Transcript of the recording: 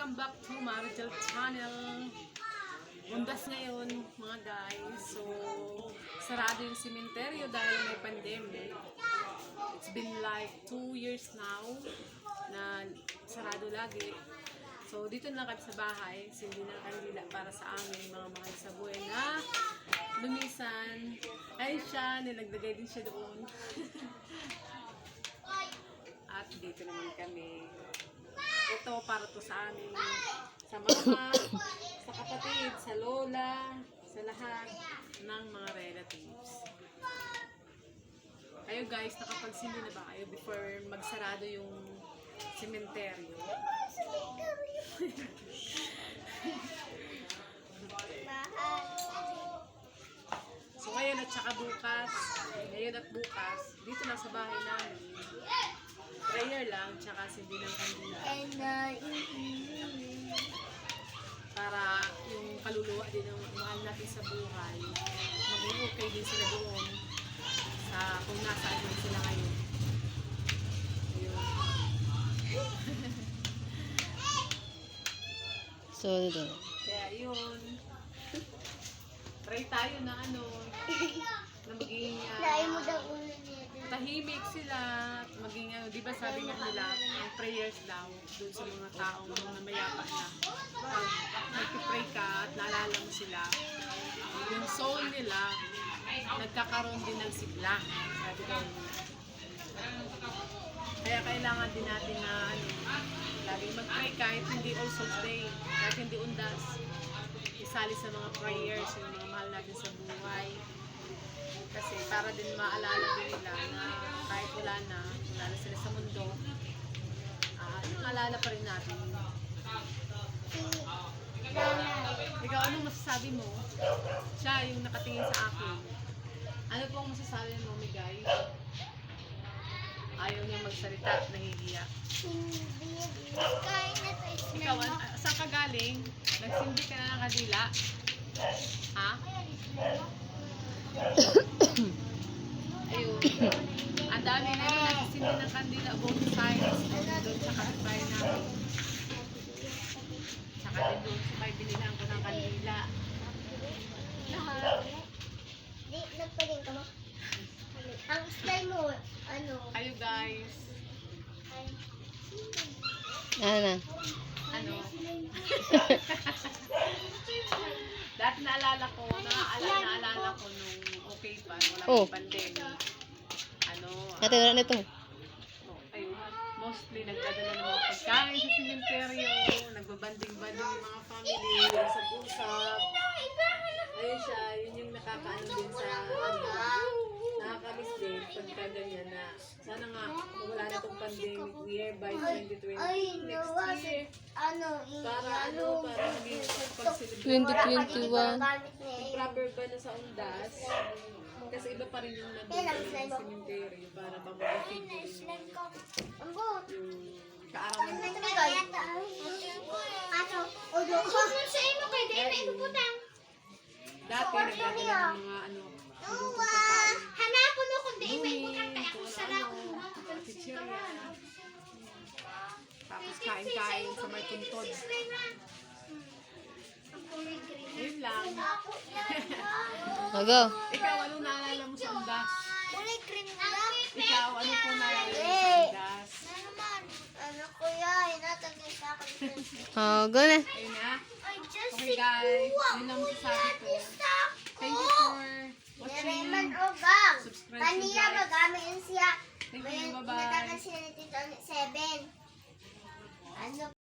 Welcome back to Maritel Channel. Undas ngayon mga guys. So, sarado yung sementeryo dahil may pandemic. It's been like two years now na sarado lagi. So, dito na kami sa bahay. Sindi na kandila para sa amin mga mahal sa na lumisan. Ay siya, nilagdagay din siya doon. At dito naman kami. Ito para to sa amin. Sa mama, sa kapatid, sa lola, sa lahat ng mga relatives. Kayo guys, nakapagsindi na ba kayo before magsarado yung sementeryo? So ngayon at saka bukas, ngayon at bukas, dito lang sa bahay namin, prayer lang, tsaka sindi ng kandila. Para yung kaluluwa din ng mahal natin sa buhay, maging okay din sila doon sa kung nasaan man sila ngayon. So, ito. Kaya yun. Try tayo na ano, na maging ah, tahimik sila at maging ano, di ba sabi nga nila, ang prayers daw doon sa mga taong mga mayapa na. Pag nagpipray ka at naalala mo sila, yung soul nila, nagkakaroon din ng sigla. Sabi ko Kaya kailangan din natin na ano, laging mag-pray kahit hindi all souls day, kahit hindi undas. Isali sa mga prayers, yung mga mahal natin sa buhay. Kasi para din maalala din nila na kahit wala na, wala na sila sa mundo, ah naalala pa rin natin. Ikaw, anong masasabi mo? Siya yung nakatingin sa akin. Ano pong masasabi mo, Migay? Ayaw niya magsalita, nahihiya. Ikaw, an- ah, saan ka galing? Nagsindi ka na ng kadila? Ha? Dami na nagsindi ng kandila both sides. Doon sa kapitbahay namin. Saka din doon sa may binilang ko ng kandila. Ang style mo, ano, Kayo guys, Ano ano? Dati naalala ko, naaalala, naalala ko nung okay pa, wala Oh. pandemic. Ano, Ate, wala nito. ayun, mostly nagdadala ng mga pagkain sa simenteryo, nagbabanding-banding yung mga family, usap-usap. Ayun siya, yun yung nakakaano din sa, ano, nakakamiss din pagka ganyan na, sana nga, wala na itong pandemic year by 2020, ay, next year, ano, para ano, para maging pag-celebrate. 2021. gamit na Yung eh. proper ba na sa undas? Kasi iba pa rin yung sa slime mo? cemetery para mo rin yung, yung kaarawan ko. Sa ino kay Dena, ito po tang. Dati nagdadala ng mga ano, Uwa, hanapon mo kung di may Lumin, butang kaya kung kung sala ano. Tapos kain-kain sa may tuntod. Yun lang. Go. Ikaw, ano naalala mo sa undas? Kulay cream lang. Ikaw, ano po naalala mo sa undas? Ano naman? Ano kuya, inatagay sa akin. O, go na. Ayun na. Okay guys, yun lang masasabi ko. Thank you for watching. Subscribe to guys. Thank you, bye-bye. Inatagan sila ni Tito 7. Ano